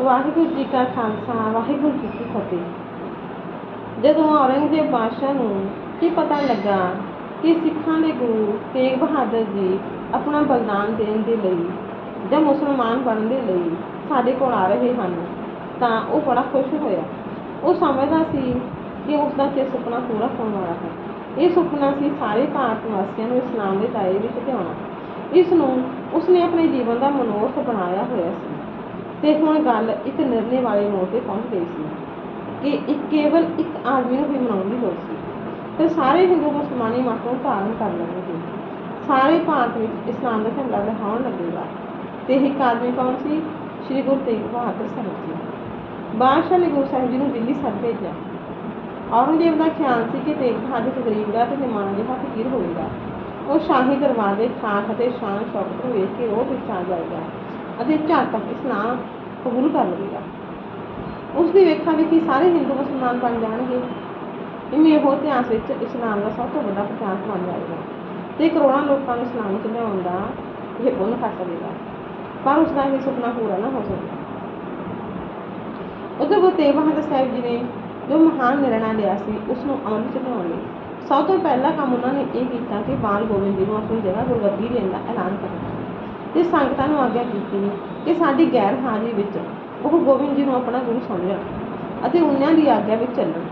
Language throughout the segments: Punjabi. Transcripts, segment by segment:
ਵਾਹਿਗੁਰੂ ਜੀ ਕਾ ਖਾਲਸਾ, ਵਾਹਿਗੁਰੂ ਜੀ ਕੀ ਫਤਿਹ। ਜਦੋਂ ਔਰੰਗਜ਼ੇਬ ਬਾਦਸ਼ਾਹ ਨੂੰ ਕੀ ਪਤਾ ਲੱਗਾ ਕਿ ਸਿੱਖਾਂ ਦੇ ਗੁਰੂ ਤੇਗ ਬਹਾਦਰ ਜੀ ਆਪਣਾ ਬਲਿਦਾਨ ਦੇਣ ਦੇ ਲਈ ਜਾਂ ਮੁਸਲਮਾਨ ਬਣਨ ਦੇ ਲਈ ਸਾਡੇ ਕੋਲ ਆ ਰਹੇ ਹਨ, ਤਾਂ ਉਹ ਬੜਾ ਖੁਸ਼ ਹੋਇਆ। ਉਹ ਸਮਝਦਾ ਸੀ ਕਿ ਉਸ ਦਾ ਕਿ ਸੁਪਨਾ ਪੂਰਾ ਹੋਣ ਵਾਲਾ ਹੈ। ਇਹ ਸੁਪਨਾ ਸੀ ਸਾਰੇ ਭਾਰਤ ਵਾਸੀਆਂ ਨੂੰ ਇਸਲਾਮ ਦੇ ਦਾਇਰੇ ਵਿੱਚ ਲਿਆਉਣਾ। ਇਸ ਨੂੰ ਉਸਨੇ ਆਪਣੇ ਜੀਵਨ ਦਾ ਮਨੋਰਥ ਬਣਾਇਆ ਹੋਇਆ ਸੀ। ਤੇ ਹੁਣ ਗੱਲ ਇੱਕ ਨਿਰਣੇ ਵਾਲੇ ਮੋੜ ਤੇ ਪਹੁੰਚ ਗਈ ਸੀ ਕਿ ਇੱਕ ਕੇਵਲ ਇੱਕ ਆਦਮੀ ਨੂੰ ਵੀ ਮਨਾਉਣ ਦੀ ਲੋੜ ਸੀ। ਤੇ ਸਾਰੇ ਹਿੰਦੂ ਮੁਸਲਮਾਨੀ ਮਤ ਨੂੰ ਧਾਰਨ ਕਰ ਲੈਣਗੇ। ਸਾਰੇ ਭਾਰਤ ਵਿੱਚ ਇਸਲਾਮ ਦਾ ਝੰਡਾ ਲਹਿਰਾਉਣ ਲੱਗੇਗਾ। ਤੇ ਇੱਕ ਆਦਮੀ ਕੌਣ ਸੀ? ਸ੍ਰੀ ਗੁਰੂ ਤੇਗ ਬਹਾਦਰ ਸਾਹਿਬ ਜੀ। ਬਾਦਸ਼ਾਹ ਨੇ ਗੁਰੂ ਸਾਹਿਬ ਜੀ ਨੂੰ ਦਿੱਲੀ ਸੱਦ ਭੇਜਿਆ। ਔਰੰਗਜ਼ੇਬ ਦਾ ਖਿਆਲ ਸੀ ਕਿ ਤੇਗ ਬਹਾਦਰ ਗਰੀਬ ਦਾ ਤੇ ਨਿਮਾਣਾ ਜਿਹਾ ਫਕੀਰ ਹੋਵੇਗਾ ਉਹ ਸ਼ਾਹੀ ਦਰਬਾਰ ਦੇ ਠਾਠ ਅਤੇ ਸ਼ਾਨ ਸ਼ੌਕਤ ਨੂੰ ਵੇਖ ਕੇ ਉਹ ਵਿੱਚ ਆ ਜਾਏਗਾ ਅਤੇ ਝਟ ਤੱਕ ਇਸਲਾਮ ਕਬੂਲ ਕਰ ਲਵੇਗਾ। ਉਸ ਦੀ ਵੇਖਾ ਵੇਖੀ ਸਾਰੇ ਹਿੰਦੂ ਮੁਸਲਮਾਨ ਬਣ ਜਾਣਗੇ। ਇਵੇਂ ਉਹ ਇਤਿਹਾਸ ਵਿੱਚ ਇਸਲਾਮ ਦਾ ਸਭ ਤੋਂ ਵੱਡਾ ਪ੍ਰਚਾਰਕ ਬਣ ਜਾਏਗਾ ਤੇ ਕਰੋੜਾਂ ਲੋਕਾਂ ਨੂੰ ਇਸਲਾਮ ਵਿੱਚ ਲਿਆਉਣ ਦਾ ਇਹ ਪੁੰਨ ਕਰ ਸਕੇਗਾ। ਪਰ ਉਸ ਦਾ ਇਹ ਸੁਪਨਾ ਪੂਰਾ ਨਾ ਹੋ ਸਕਿਆ ਉਧਰ ਗੁਰੂ ਤੇਗ ਬਹਾਦਰ ਸਾਹਿਬ ਜੀ ਨੇ ਜੋ ਮਹਾਨ ਨਿਰਣਾ ਲਿਆ ਸੀ ਉਸ ਨੂੰ ਅਮਲ ਵਿੱਚ ਲਿਆਉਣ ਲਈ ਸਭ ਤੋਂ ਪਹਿਲਾ ਕੰਮ ਉਹਨਾਂ ਨੇ ਇਹ ਕੀਤਾ ਕਿ ਬਾਲ ਗੋਬਿੰਦ ਜੀ ਨੂੰ ਆਪਣੀ ਜਗ੍ਹਾ ਗੁਰਗੱਦੀ ਦੇਣ ਦਾ ਐਲਾਨ ਕਰਨਾ। ਤੇ ਸੰਗਤਾਂ ਨੂੰ ਆਗਿਆ ਕੀਤੀ। ਕਿ ਸਾਡੀ ਗੈਰ ਹਾਜ਼ਰੀ ਵਿੱਚ ਉਹ ਗੋਬਿੰਦ ਜੀ ਨੂੰ ਆਪਣਾ ਗੁਰੂ ਸਮਝਣ ਅਤੇ ਉਹਨਾਂ ਦੀ ਆਗਿਆ ਵਿੱਚ ਚੱਲਣ।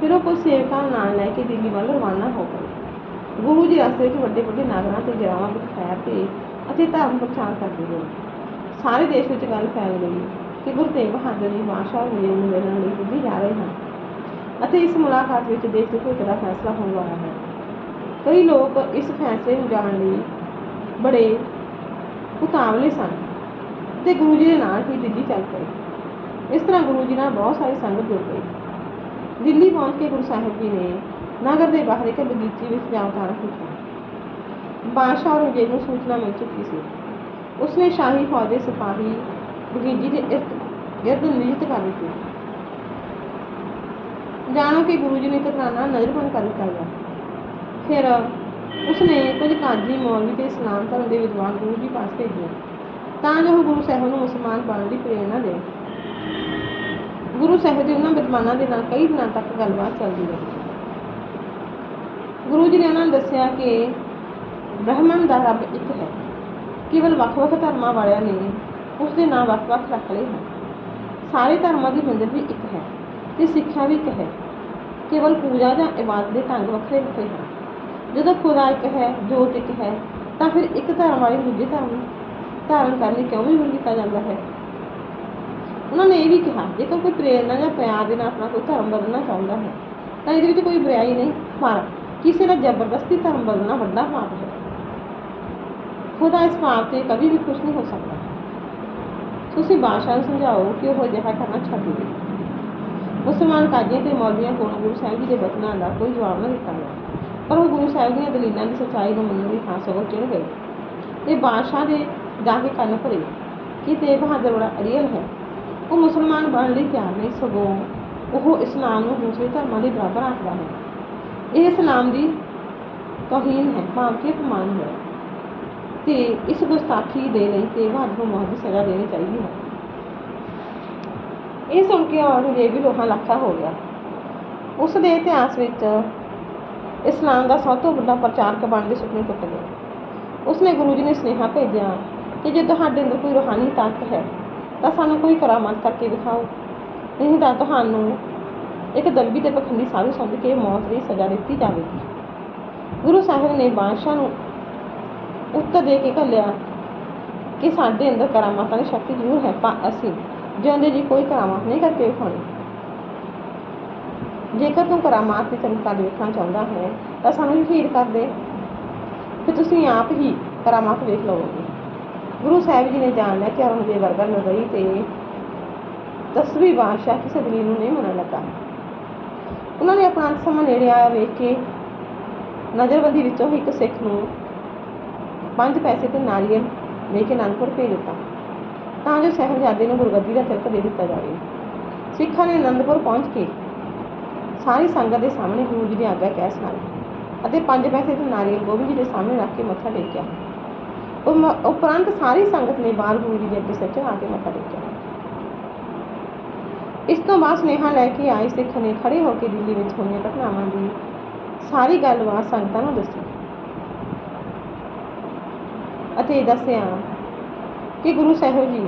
ਫਿਰ ਉਹ ਕੁਝ ਸੇਵਕਾਂ ਨਾਲ ਲੈ ਕੇ ਦਿੱਲੀ ਵੱਲ ਰਵਾਨਾ ਹੋ ਗਏ। ਗੁਰੂ ਜੀ ਰਸਤੇ ਵਿੱਚ ਵੱਡੇ ਵੱਡੇ ਨਗਰਾਂ ਤੇ ਗਿਰਾਵਾਂ ਵਿੱਚ ਠਹਿਰਦੇ ਅਤੇ ਧਰਮ ਪ੍ਰਚਾਰ ਕਰਦੇ ਗਏ ਸਾਰੇ ਦੇਸ਼ ਵਿੱਚ ਗੱਲ ਫੈਲ ਗਈ ਕਿ ਗੁਰੂ ਤੇਗ ਬਹਾਦਰ ਜੀ ਬਾਦਸ਼ਾਹ ਜੀ ਨੂੰ ਮਿਲਣ ਲਈ ਦਿੱਲੀ ਜਾ ਰਹੇ ਹਨ ਅਤੇ ਇਸ ਮੁਲਾਕਾਤ ਵਿੱਚ ਦੇਸ਼ ਦੇ ਭਵਿੱਖ ਦਾ ਫੈਸਲਾ ਹੋਣ ਵਾਲਾ ਹੈ। ਕਈ ਲੋਕ ਇਸ ਫੈਸਲੇ ਨੂੰ ਜਾਣ ਲਈ ਬੜੇ ਉਤਾਵਲੇ ਸਨ ਤੇ ਗੁਰੂ ਜੀ ਦੇ ਨਾਲ ਹੀ ਦਿੱਲੀ ਚੱਲ ਪਏ ਇਸ ਤਰ੍ਹਾਂ ਗੁਰੂ ਜੀ ਨਾਲ ਬਹੁਤ ਸਾਰੀ ਸੰਗਤ ਜੁੜ ਗਈ। ਦਿੱਲੀ ਪਹੁੰਚ ਕੇ ਗੁਰੂ ਸਾਹਿਬ ਜੀ ਨੇ ਨਗਰ ਦੇ ਬਾਹਰ ਇੱਕ ਬਗੀਚੇ ਵਿੱਚ ਜਾ ਉਤਾਰਾ ਕੀਤਾ। ਬਾਦਸ਼ਾਹ ਔਰੰਗਜ਼ੇਬ ਨੂੰ ਸੂਚਨਾ ਮਿਲ ਚੁੱਕੀ ਸੀ। ਉਸਨੇ ਸ਼ਾਹੀ ਫੌਜ ਦੇ ਸਿਪਾਹੀ ਬਗੀਚੀ ਦੇ ਇਰਦ ਇਰਦ ਨਿਯੁਕਤ ਕਰ ਦਿੱਤੇ। ਜਾਣੋ ਕਿ ਗੁਰੂ ਜੀ ਨੇ ਇੱਕ ਤਰ੍ਹਾਂ ਨਾਲ ਨਜ਼ਰਬੰਦ ਕਰ ਦਿੱਤਾ ਗਿਆ। ਫਿਰ ਉਸਨੇ ਕੁਝ ਕਾਜੀ ਮੌਲਵੀ ਤੇ ਇਸਲਾਮ ਧਰਮ ਦੇ ਵਿਦਵਾਨ ਗੁਰੂ ਜੀ ਪਾਸ ਭੇਜੇ। ਤਾਂ ਜੋ ਉਹ ਗੁਰੂ ਸਾਹਿਬ ਨੂੰ ਮੁਸਲਮਾਨ ਬਣਨ ਦੀ ਪ੍ਰੇਰਣਾ ਦੇਣ। ਗੁਰੂ ਸਾਹਿਬ ਜੀ ਉਹਨਾਂ ਵਿਦਵਾਨਾਂ ਦੇ ਨਾਲ ਕਈ ਦਿਨਾਂ ਤੱਕ ਗੱਲਬਾਤ ਚੱਲਦੀ ਰਹੀ। ਗੁਰੂ ਜੀ ਨੇ ਉਹਨਾਂ ਨੂੰ ਦੱਸਿਆ ਕਿ ਬ੍ਰਹਮਣ ਦਾ ਰੱਬ ਇੱਕ ਹੈ। ਕੇਵਲ ਵੱਖ-ਵੱਖ ਧਰਮਾਂ ਵਾਲਿਆਂ ਨੇ ਉਸ ਦੇ ਨਾਂ ਵੱਖ-ਵੱਖ ਰੱਖ ਲਏ ਹਨ। ਸਾਰੇ ਧਰਮਾਂ ਦੀ ਮੰਜ਼ਿਲ ਵੀ ਇੱਕ ਹੈ ਤੇ ਸਿੱਖਿਆ ਵੀ ਇੱਕ ਹੈ। ਕੇਵਲ ਪੂਜਾ ਜਾਂ ਇਬਾਦਤ ਦੇ ਢੰਗ ਵੱਖਰੇ ਵੱਖਰੇ ਹਨ। ਜਦੋਂ ਖੁਦਾ ਇੱਕ ਹੈ, ਜੋਤ ਇੱਕ ਹੈ, ਤਾਂ ਫਿਰ ਇੱਕ ਧਰਮ ਵਾਲੇ ਦੂਜੇ ਧਰਮ ਧਾਰਨ ਕਰਨ ਲਈ ਕਿਉਂ ਵੀ ਕੀਤਾ ਜਾਂਦਾ ਹੈ? ਉਹਨਾਂ ਨੇ ਇਹ ਵੀ ਕਿਹਾ, ਜੇਕਰ ਕੋਈ ਪ੍ਰੇਰਨਾ ਜਾਂ ਪਿਆਰ ਦੇ ਨਾਲ ਆਪਣਾ ਕੋਈ ਧਰਮ ਬਦਲਣਾ ਚਾਹੁੰਦਾ ਹੈ, ਤਾਂ ਇਹਦੇ ਵਿੱਚ ਕੋਈ ਬੁਰਾਈ ਨਹੀਂ। ਪਰ ਕਿਸੇ ਦਾ ਜ਼ਬਰਦਸਤੀ ਧਰਮ ਬਦਲਣਾ ਵੱਡਾ ਪਾਪ ਹੈ। ਖੁਦਾ ਇਸ ਪਾਪ ਤੇ ਕਦੀ ਵੀ ਖੁਸ਼ ਨਹੀਂ ਹੋ ਸਕਦਾ। ਤੁਸੀਂ ਬਾਦਸ਼ਾਹ ਨੂੰ ਸਮਝਾਓ ਕਿ ਉਹ ਅਜਿਹਾ ਕਰਨਾ ਛੱਡ ਦੇਵੇ ਮੁਸਲਮਾਨ ਕਾਜ਼ੀਆਂ ਤੇ ਮੌਲਵੀਆਂ ਕੋਲੋਂ ਗੁਰੂ ਸਾਹਿਬ ਜੀ ਦੇ ਬਚਨਾਂ ਦਾ ਕੋਈ ਜਵਾਬ ਨਾ ਦਿੱਤਾ ਗਿਆ। ਪਰ ਉਹ ਗੁਰੂ ਸਾਹਿਬ ਦੀਆਂ ਦਲੀਲਾਂ ਦੀ ਸੱਚਾਈ ਨੂੰ ਮੰਨਣ ਦੀ ਥਾਂ ਸਗੋਂ ਚਿੜ ਗਏ। ਤੇ ਬਾਦਸ਼ਾਹ ਦੇ ਜਾ ਕੇ ਕੰਨ ਭਰੇ। ਕਿ ਤੇਗ ਬਹਾਦਰ ਬੜਾ ਅੜੀਅਲ ਹੈ। ਉਹ ਮੁਸਲਮਾਨ ਬਣਨ ਲਈ ਤਿਆਰ ਨਹੀਂ ਸਗੋਂ ਉਹ ਇਸਲਾਮ ਨੂੰ ਦੂਸਰੇ ਧਰਮਾਂ ਦੇ ਬਰਾਬਰ ਆਖਦਾ ਹੈ। ਇਹ ਇਸਲਾਮ ਦੀ ਤੋਹੀਨ ਹੈ, ਭਾਵ ਕਿ ਅਪਮਾਨ ਹੈ। ਤੇ ਇਸ ਗੁਸਤਾਖੀ ਦੇ ਲਈ ਤੇਗ ਬਹਾਦਰ ਨੂੰ ਮੌਤ ਦੀ ਸਜ਼ਾ ਦੇਣੀ ਚਾਹੀਦੀ ਹੈ। ਇਹ ਸੁਣ ਕੇ ਔਰ ਔਰੰਗਜ਼ੇਬ ਵੀ ਲੋਹਾ ਲੱਖਾ ਹੋ ਗਿਆ। ਉਸ ਦੇ ਇਤਿਹਾਸ ਵਿੱਚ ਇਸਲਾਮ ਦਾ ਸਭ ਤੋਂ ਵੱਡਾ ਪ੍ਰਚਾਰਕ ਬਣਨ ਦੇ ਸੁਪਨੇ ਟੁੱਟ ਗਏ। ਉਸਨੇ ਗੁਰੂ ਜੀ ਨੇ ਸੁਨੇਹਾ ਭੇਜਿਆ ਕਿ ਜੇ ਤੁਹਾਡੇ ਅੰਦਰ ਕੋਈ ਰੂਹਾਨੀ ਤਾਕਤ ਹੈ, ਤਾਂ ਸਾਨੂੰ ਕੋਈ ਕਰਾਮਾਤ ਕਰਕੇ ਦਿਖਾਓ। ਨਹੀਂ ਤਾਂ ਤੁਹਾਨੂੰ ਇੱਕ ਦੰਬੀ ਤੇ ਪਖੰਡੀ ਸਾਧੂ ਸਮਝ ਕੇ ਮੌਤ ਦੀ ਸਜ਼ਾ ਦਿੱਤੀ ਜਾਵੇਗੀ। ਗੁਰੂ ਸਾਹਿਬ ਨੇ ਬਾਦਸ਼ਾਹ ਨੂੰ ਉੱਤਰ ਦੇ ਕੇ ਘੱਲਿਆ ਕਿ ਸਾਡੇ ਅੰਦਰ ਕਰਾਮਾਤਾਂ ਦੀ ਸ਼ਕਤੀ ਜ਼ਰੂਰ ਹੈ, ਪਰ ਅਸੀਂ ਜਿਉਂਦੇ ਜੀ ਕੋਈ ਕਰਾਮਾਤ ਨਹੀਂ ਕਰਕੇ ਵਿਖਾਉਣੀ। ਜੇਕਰ ਤੂੰ ਕਰਾਮਾਤ ਦੀ ਚਮਤਕਾਰ ਵੇਖਣਾ ਚਾਹੁੰਦਾ ਹੈ, ਤਾਂ ਸਾਨੂੰ ਸ਼ਹੀਦ ਕਰ ਦੇ। ਫਿਰ ਤੁਸੀਂ ਆਪ ਹੀ ਕਰਾਮਾਤ ਵੇਖ ਲਵੋਗੇ। ਗੁਰੂ ਸਾਹਿਬ ਜੀ ਨੇ ਜਾਣ ਲਿਆ ਕਿ ਔਰੰਗਜ਼ੇਬ ਵਰਗਾ ਨਗਰੀ ਤੇ ਦਸਵੀਂ ਬਾਦਸ਼ਾਹ ਕਿਸੇ ਦਲੀਲ ਨੂੰ ਨਹੀਂ ਮੰਨਣ ਲੱਗਾ। ਉਹਨਾਂ ਨੇ ਆਪਣਾ ਅੰਤ ਸਮਾਂ ਨੇੜੇ ਆਇਆ ਵੇਖ ਕੇ ਨਜ਼ਰਬੰਦੀ ਵਿੱਚੋਂ ਇੱਕ ਸਿੱਖ ਨੂੰ ਪੰਜ ਪੈਸੇ ਤੇ ਨਾਰੀਅਲ ਲੈ ਕੇ ਅਨੰਦਪੁਰ ਭੇਜ ਦਿੱਤਾ। ਤਾਂ ਜੋ ਸਾਹਿਬਜ਼ਾਦੇ ਨੂੰ ਗੁਰਗੱਦੀ ਦਾ ਤਿਲਕ ਦੇ ਦਿੱਤਾ ਜਾਵੇ। ਸਿੱਖਾਂ ਨੇ ਅਨੰਦਪੁਰ ਪਹੁੰਚ ਕੇ ਸਾਰੀ ਸੰਗਤ ਦੇ ਸਾਹਮਣੇ ਗੁਰੂ ਜੀ ਦੀ ਆਗਿਆ ਕਹਿ ਸੁਣਾਈ ਅਤੇ ਪੰਜ ਪੈਸੇ ਤੇ ਨਾਰੀਅਲ ਗੋਬਿੰਦ ਜੀ ਦੇ ਸਾਹਮਣੇ ਰੱਖ ਕੇ ਮੱਥਾ ਟੇਕਿਆ। ਉਮ- ਉਪਰੰਤ ਸਾਰੀ ਸੰਗਤ ਨੇ ਬਾਲ ਗੁਰੂ ਜੀ ਦੇ ਅੱਗੇ ਸਿਰ ਆ ਕੇ ਮੱਥਾ ਟੇਕਿਆ। ਇਸ ਤੋਂ ਬਾਅਦ ਸੁਨੇਹਾ ਲੈ ਕੇ ਆਏ ਸਿੱਖ ਨੇ ਖੜੇ ਹੋ ਕੇ ਦਿੱਲੀ ਵਿੱਚ ਹੋਈਆਂ ਘਟਨਾਵਾਂ ਦੀ ਸਾਰੀ ਗੱਲਬਾਤ ਸੰਗਤਾਂ ਨੂੰ ਦੱਸੀ। ਅਤੇ ਦੱਸਿਆ ਕਿ ਗੁਰੂ ਸਾਹਿਬ ਜੀ,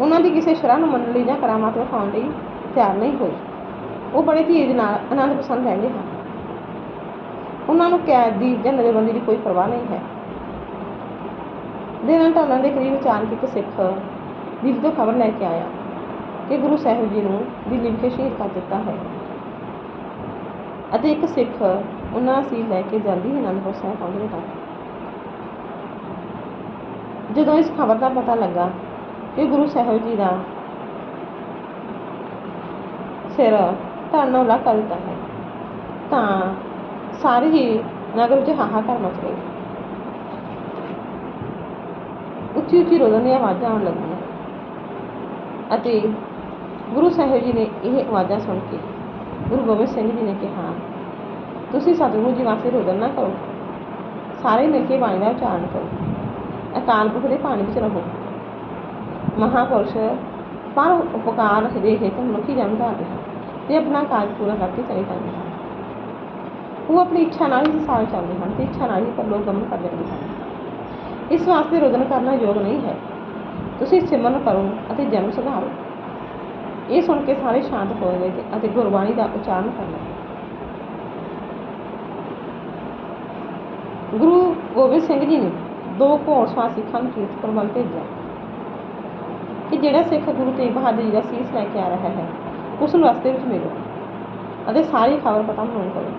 ਉਹਨਾਂ ਦੀ ਕਿਸੇ ਸ਼ਰ੍ਹਾ ਨੂੰ ਮੰਨਣ ਲਈ ਜਾਂ ਕਰਾਮਾਤ ਵਿਖਾਉਣ ਲਈ ਤਿਆਰ ਨਹੀਂ ਹੋਏ। ਉਹ ਬੜੇ ਧੀਰਜ ਨਾਲ ਆਨੰਦ ਪਸੰਦ ਰਹਿੰਦੇ ਹਨ। ਉਹਨਾਂ ਨੂੰ ਕੈਦ ਦੀ ਜਾਂ ਨਜ਼ਰਬੰਦੀ ਦੀ ਕੋਈ ਪਰਵਾਹ ਨਹੀਂ ਹੈ। ਦੇ ਨਾਲ ਢਲਣ ਦੇ ਕਰੀਬ ਅਚਾਨਕ ਇੱਕ ਸਿੱਖ ਦਿੱਲੀ ਤੋਂ ਖਬਰ ਲੈ ਕੇ ਆਇਆ ਕਿ ਗੁਰੂ ਸਾਹਿਬ ਜੀ ਨੂੰ ਦਿੱਲੀ ਵਿਖੇ ਸ਼ਹੀਦ ਕਰ ਦਿੱਤਾ ਹੈ। ਅਤੇ ਇੱਕ ਸਿੱਖ ਉਹਨਾਂ ਸੀ ਲੈ ਕੇ ਜਲਦੀ ਹੀ ਅਨੰਦਪੁਰ ਸਾਹਿਬ ਪਹੁੰਚੇਗਾ ਜਦੋਂ ਇਸ ਖਬਰ ਦਾ ਪਤਾ ਲੱਗਾ ਕਿ ਗੁਰੂ ਸਾਹਿਬ ਜੀ ਦਾ ਸਿਰ ਧਰਨੋਂ ਲਾ ਕਰ ਦਿੱਤਾ ਹੈ, ਤਾਂ ਸਾਰੇ ਹੀ ਨਗਰ ਵਿੱਚ ਹਾਹਾਕਾਰ ਮਚ ਗਈ ਉੱਚੀ ਉੱਚੀ ਰੋਦਨ ਦੀਆਂ ਆਵਾਜ਼ਾਂ ਆਉਣ ਲੱਗੀਆਂ। ਅਤੇ ਗੁਰੂ ਸਾਹਿਬ ਜੀ ਨੇ ਇਹ ਆਵਾਜ਼ਾਂ ਸੁਣ ਕੇ, ਗੁਰੂ ਗੋਬਿੰਦ ਸਿੰਘ ਜੀ ਨੇ ਕਿਹਾ, ਤੁਸੀਂ ਸਤਿਗੁਰੂ ਜੀ ਵਾਸਤੇ ਰੋਦਨ ਨਾ ਕਰੋ। ਸਾਰੇ ਮਿਲ ਕੇ ਬਾਣੀ ਦਾ ਉਚਾਰਨ ਕਰੋ। ਅਕਾਲ ਪੁਰਖ ਦੇ ਪਾਣੀ ਵਿੱਚ ਰਹੋ। ਮਹਾਪੁਰਸ਼ ਪਰ ਉਪਕਾਰ ਦੇ ਹਿੱਤ ਮਨੁੱਖੀ ਜਨਮ ਧਾਰਦੇ ਹਨ ਤੇ ਆਪਣਾ ਕਾਰਜ ਪੂਰਾ ਕਰਕੇ ਚਲੇ ਜਾਂਦੇ ਹਨ। ਉਹ ਆਪਣੀ ਇੱਛਾ ਨਾਲ ਹੀ ਸਾਲ ਚੱਲਦੇ ਹਨ ਤੇ ਇੱਛਾ ਨਾਲ ਹੀ ਪਰਲੋਕ ਗਮਨ ਕਰ ਲੈਂਦੇ ਹਨ। ਇਸ ਵਾਸਤੇ ਰੋਦਨ ਕਰਨਾ ਯੋਗ ਨਹੀਂ ਹੈ। ਤੁਸੀਂ ਸਿਮਰਨ ਕਰੋ ਅਤੇ ਜਨਮ ਸੁਧਾਰੋ। ਇਹ ਸੁਣ ਕੇ ਸਾਰੇ ਸ਼ਾਂਤ ਹੋ ਗਏ ਅਤੇ ਗੁਰਬਾਣੀ ਦਾ ਉਚਾਰਨ ਕਰਨ ਲੱਗੇ। ਗੁਰੂ ਗੋਬਿੰਦ ਸਿੰਘ ਜੀ ਨੇ ਦੋ ਘੋੜਸਵਾਰ ਸਿੱਖਾਂ ਨੂੰ ਕੀਰਤਪੁਰ ਵੱਲ ਭੇਜਿਆ। ਕਿ ਜਿਹੜਾ ਸਿੱਖ ਗੁਰੂ ਤੇਗ ਬਹਾਦਰ ਜੀ ਦਾ ਸੀਸ ਲੈ ਕੇ ਆ ਰਿਹਾ ਹੈ, ਉਸ ਨੂੰ ਰਸਤੇ ਵਿੱਚ ਮਿਲੋ ਅਤੇ ਸਾਰੀ ਖਬਰ ਪਤਾ ਮੈਨੂੰ ਕਰੋ।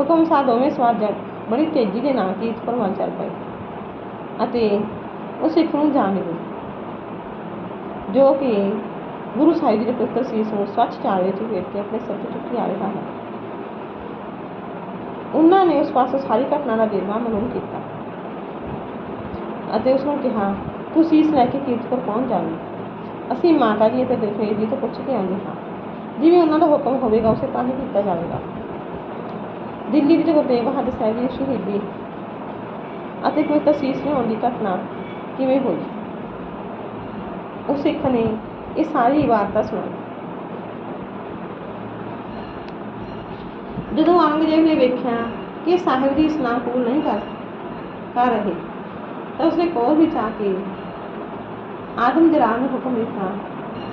ਹੁਕਮ ਸਾਹ ਦੋਵੇਂ ਸਵਾਰ ਜਗ ਬੜੀ ਤੇਜ਼ੀ ਦੇ ਨਾਲ ਕੀਰਤਪੁਰ ਵੱਲ ਚੱਲ ਪਏ। ਅਤੇ ਉਹ ਸਿੱਖ ਨੂੰ ਜਾ ਮਿਲੇ ਜੋ ਕਿ ਗੁਰੂ ਸਾਹਿਬ ਜੀ ਦੇ ਪੁੱਤਰ ਸੀਸ ਨੂੰ ਸੱਚ ਚਾਲ ਵਿੱਚ ਵੇਖ ਕੇ ਆਪਣੇ ਸਿਰ ਤੇ ਚੁੱਕੀ ਆ ਰਿਹਾ ਹੈ। ਉਹਨਾਂ ਨੇ ਉਸ ਪਾਸੋਂ ਸਾਰੀ ਘਟਨਾ ਦਾ ਵੇਰਵਾ ਮਨੋਨ ਕੀਤਾ ਅਤੇ ਉਸ ਨੂੰ ਕਿਹਾ, ਤੂੰ ਸੀਸ ਲੈ ਕੇ ਕੀਰਤਪੁਰ ਪਹੁੰਚ ਜਾਵੀਂ। ਅਸੀਂ ਮਾਤਾ ਜੀ ਅਤੇ ਦਰਫੇਰ ਜੀ ਤੋਂ ਪੁੱਛ ਕੇ ਆਉਂਦੇ ਹਾਂ। ਜਿਵੇਂ ਉਹਨਾਂ ਦਾ ਹੁਕਮ ਹੋਵੇਗਾ, ਉਸੇ ਤਰ੍ਹਾਂ ਹੀ ਕੀਤਾ ਜਾਵੇਗਾ। ਦਿੱਲੀ ਵਿੱਚ ਗੁਰੂ ਤੇਗ ਬਹਾਦਰ ਸਾਹਿਬ ਜੀ ਦੀ ਸ਼ਹੀਦੀ ਅਤੇ ਕੋਈ ਤਸੀਸ ਲਿਆਉਣ ਦੀ ਘਟਨਾ ਕਿਵੇਂ ਹੋਈ? ਉਹ ਸਿੱਖ ਨੇ ਇਹ ਸਾਰੀ ਵਾਰਤਾ ਸੁਣਾਈ ਜਦੋਂ ਔਰੰਗਜ਼ੇਬ ਨੇ ਵੇਖਿਆ ਕਿ ਸਾਹਿਬ ਜੀ ਇਸਲਾਮ ਕਬੂਲ ਨਹੀਂ ਕਰ ਕਰ ਰਹੇ, ਤਾਂ ਉਸਨੇ ਕੋਲ ਵਿੱਚ ਆ ਕੇ ਆਦਮ ਜਲਾਲ ਨੂੰ ਹੁਕਮ ਦਿੱਤਾ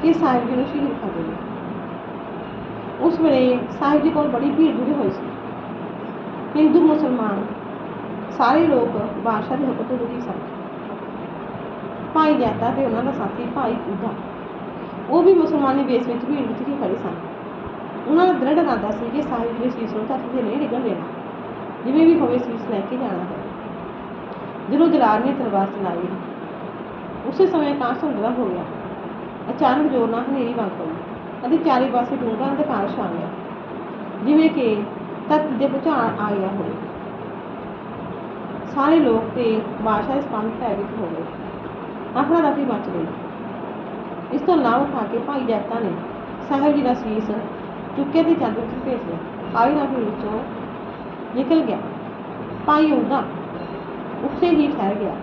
ਕਿ ਸਾਹਿਬ ਜੀ ਨੂੰ ਸ਼ਹੀਦ ਕਰ ਦੇਵੇ ਉਸ ਵੇਲੇ ਸਾਹਿਬ ਜੀ ਕੋਲ ਬੜੀ ਭੀੜ ਜੁੜੀ ਹੋਈ ਸੀ। ਹਿੰਦੂ ਮੁਸਲਮਾਨ ਸਾਰੇ ਲੋਕ ਬਾਦਸ਼ਾਹ ਦੇ ਹੁਕਮ ਤੋਂ ਦੁਖੀ ਸਨ। ਭਾਈ ਜੈਤਾ ਤੇ ਉਹਨਾਂ ਦਾ ਸਾਥੀ ਭਾਈ ਉਦਾ ਉਹ ਵੀ ਮੁਸਲਮਾਨੀ ਵੇਸ ਵਿੱਚ ਭੀੜ ਵਿੱਚ ਹੀ ਖੜੇ ਸਨ। ਉਹਨਾਂ ਦਾ ਦ੍ਰਿੜ ਇਰਾਦਾ ਸੀ ਕਿ ਸਾਹਿਬ ਦੇ ਸੀਸ ਨੂੰ ਧਰਤੀ ਤੇ ਨਹੀਂ ਡਿੱਗਣ ਦੇਣਾ, ਜਿਵੇਂ ਵੀ ਹੋਵੇ ਸੀਸ ਲੈ ਕੇ ਜਾਣਾ ਹੈ। ਜਦੋਂ ਦਲਾਰ ਨੇ ਤਲਵਾਰ ਚਲਾਈ, ਉਸੇ ਸਮੇਂ ਕਾਂਸ ਧੁੰਦਲਾ ਹੋ ਗਿਆ। ਅਚਾਨਕ ਜ਼ੋਰ ਨਾਲ ਹਨੇਰੀ ਵਾਂਗ ਪਈ ਅਤੇ ਚਾਰੇ ਪਾਸੇ ਡੂੰਘਾ ਅੰਧਕਾਰ ਛਾ ਗਿਆ, ਜਿਵੇਂ ਕਿ ਧਰਤੀ ਦੇ ਭੁਚਾਲ ਆ ਗਿਆ ਹੋਵੇ। ਸਾਰੇ ਲੋਕ ਤੇ ਬਾਦਸ਼ਾਹ ਇਸ ਪੰਜ ਭੈਭੀਤ ਹੋ ਗਏ। ਆਪਣਾ ਰਾਤੀ ਬਚ ਗਈ। ਇਸ ਤੋਂ ਲਾਭ ਉਠਾ ਕੇ ਭਾਈ ਜੈਤਾ ਨੇ ਸਾਹਿਬ ਜੀ ਦਾ ਸੀਸ ਚੁੱਕੇ ਤੇ ਚਾਦਰ ਵਿੱਚ ਭੇਜ ਲਿਆ। ਆਈ ਨਾ ਵਿੱਚੋਂ ਨਿਕਲ ਗਿਆ। ਭਾਈ ਉਹਦਾ ਉੱਥੇ ਹੀ ਠਹਿਰ ਗਿਆ।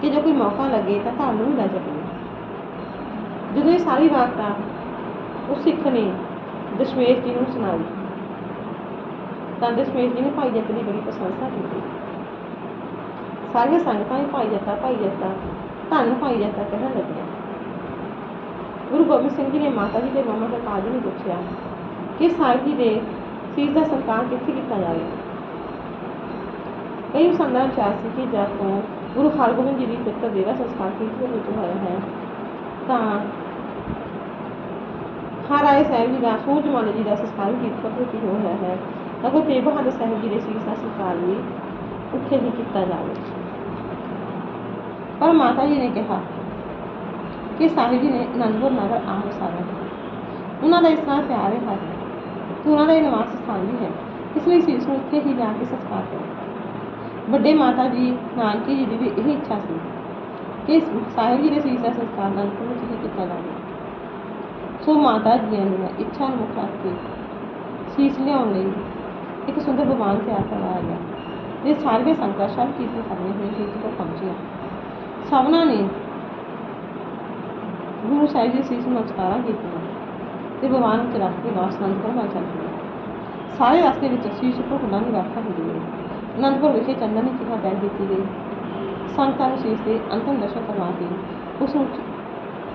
ਕਿ ਜੇ ਕੋਈ ਮੌਕਾ ਲੱਗੇ ਤਾਂ ਤੁਹਾਨੂੰ ਵੀ ਲੈ ਜਾਵੇ ਜਦੋਂ ਇਹ ਸਾਰੀ ਵਾਰਤਾ ਉਸ ਸਿੱਖ ਨੇ ਦਸ਼ਮੇਸ਼ ਜੀ ਨੂੰ ਸੁਣਾਈ ਤਾਂ ਦਸ਼ਮੇਸ਼ ਜੀ ਨੇ ਭਾਈ ਜੱਤ ਦੀ ਬੜੀ ਪ੍ਰਸ਼ੰਸਾ ਕੀਤੀ ਸਾਰੀਆਂ ਸੰਗਤਾਂ ਵੀ ਭਾਈ ਜੱਤਾ ਭਾਈ ਜੱਤਾ ਧੰਨ ਭਾਈ ਜੱਤਾ ਕਹਿਣ ਲੱਗੀਆਂ। ਗੁਰੂ ਗੋਬਿੰਦ ਸਿੰਘ ਜੀ ਨੇ ਮਾਤਾ ਜੀ ਦੇ ਮਾਮਾ ਦੇ ਕਾਜ ਨੂੰ ਪੁੱਛਿਆ ਕਿ ਸਾਹਿਬ ਜੀ ਦੇ ਸੀਸ ਦਾ ਸੰਸਕਾਰ ਕਿੱਥੇ ਕੀਤਾ ਜਾਵੇ। ਕਈ ਸੰਦਾਂ ਚਾਹ ਕਿ ਜਦ ਤੋਂ ਗੁਰੂ ਹਰਗੋਬਿੰਦ ਜੀ ਦੀ ਪੁੱਤਰ ਦੇ ਦਾ ਸੰਸਕਾਰ ਕੀਰਤਪੁਰ ਵਿੱਚ ਹੋਇਆ ਹੈ, ਤਾਂ ਹਰ ਆਏ ਸਾਹਿਬ ਜੀ ਦਾ ਸੂਝਵਾਨ ਜੀ ਦਾ ਸੰਸਕਾਰ ਵੀ ਕੀਰਤਪੁਰ ਹੋਇਆ ਹੈ। ਤਾਂ ਤੇਗ ਬਹਾਦਰ ਸਾਹਿਬ ਜੀ ਦੇ ਸੀਸ ਦਾ ਸੰਸਕਾਰ ਵੀ ਉੱਥੇ ਹੀ ਕੀਤਾ ਜਾਵੇ। ਪਰ ਮਾਤਾ ਜੀ ਨੇ ਕਿਹਾ ਕਿ ਸਾਹਿਬ ਜੀ ਨੇ ਅਨੰਦਪੁਰ ਨਗਰ ਆ ਵਸਾਇਆ ਉਹਨਾਂ ਦਾ ਇਸ ਨਾਲ ਪਿਆਰ ਹੈ ਕਿ ਉਹਨਾਂ ਦਾ ਇਹ ਨਿਵਾਸ ਸਥਾਨ ਵੀ ਹੈ। ਇਸ ਲਈ ਸੀਸ ਨੂੰ ਉੱਥੇ ਹੀ ਜਾ ਕੇ ਸੰਸਕਾਰ ਕਰੋ। ਵੱਡੇ ਮਾਤਾ ਜੀ, ਨਾਨਕੀ ਜੀ ਦੀ ਵੀ ਇਹ ਇੱਛਾ ਸੀ ਕਿ ਸਾਹਿਬ ਜੀ ਦੇ ਸੀਸ ਦਾ ਸੰਸਕਾਰ ਅਨੰਦਪੁਰ ਵਿੱਚ ਹੀ ਕੀਤਾ ਜਾਵੇ। ਸੋ ਮਾਤਾ ਜੀ ਨੇ ਇੱਛਾ ਨੂੰ ਮੁੱਖ ਰੱਖ ਕੇ ਸੀਸ ਲਿਆਉਣ ਲਈ ਇੱਕ ਸੁੰਦਰ ਭਗਵਾਨ ਤਿਆਰ ਕਰਵਾਇਆ ਗਿਆ ਤੇ ਸਾਰੀਆਂ ਸੰਗਤਾਂ ਸ਼ਬ ਕੀਰਤਨ ਕਰਨੇ ਹੋਏ ਕੀਰਤਨ ਕੋਲ ਪਹੁੰਚੀਆਂ। ਸਭਨਾਂ ਨੇ ਗੁਰੂ ਸਾਹਿਬ ਜੀ ਸੀਸ ਨਮਸਕਾਰਾਂ ਕੀਤੀਆਂ ਤੇ ਭਗਵਾਨ ਉੱਤੇ ਰੱਖ ਕੇ ਵਾਪਸ ਅਨੰਦਪੁਰ ਵੱਲ ਚੱਲ ਪਏ। ਸਾਰੇ ਰਸਤੇ ਵਿੱਚ ਸੀਸ ਉੱਪਰ ਫੁੱਲਾਂ ਦੀ ਵਰਖਾ ਹੁੰਦੀ ਹੈ। ਅਨੰਦਪੁਰ ਵਿਖੇ ਚੰਦਨ ਦੀ ਚਿਖਾ ਤਿਆਰ ਕੀਤੀ ਗਈ। ਸੰਗਤਾਂ ਨੂੰ ਸੀਸ ਦੇ ਅੰਤਮ ਦਰਸ਼ਨ ਕਰਵਾ ਕੇ ਉਸ ਨੂੰ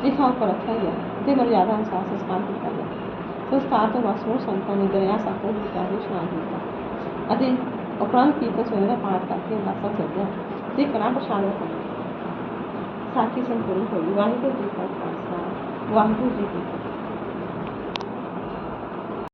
ਚਿਖਾ ਉੱਪਰ ਰੱਖਿਆ ਗਿਆ ਤੇ ਮਰਿਆਦਾ ਅਨੁਸਾਰ ਸੰਸਕਾਰ ਕੀਤਾ ਗਿਆ। ਸੰਸਕਾਰ ਤੋਂ ਬਾਅਦ ਸਮੂਹ ਸੰਗਤਾਂ ਨੇ ਦਰਿਆ ਸਾਕਰ ਵਿੱਚ ਜਾ ਕੇ ਇਸ਼ਨਾਨ ਕੀਤਾ। ਅਤੇ ਉਪਰੰਤ ਕੀਰਤਨ ਸਵੇਰੇ ਦਾ ਪਾਠ ਕਰਕੇ ਅਰਦਾਸਾਂ ਸੱਜਿਆ ਤੇ ਕੜਾ ਪ੍ਰਸ਼ਾਦ ਵਰਤਾਇਆ ਸਾਖੀ ਸੰਪੂਰਨ ਹੋਈ। ਵਾਹਿਗੁਰੂ ਜੀ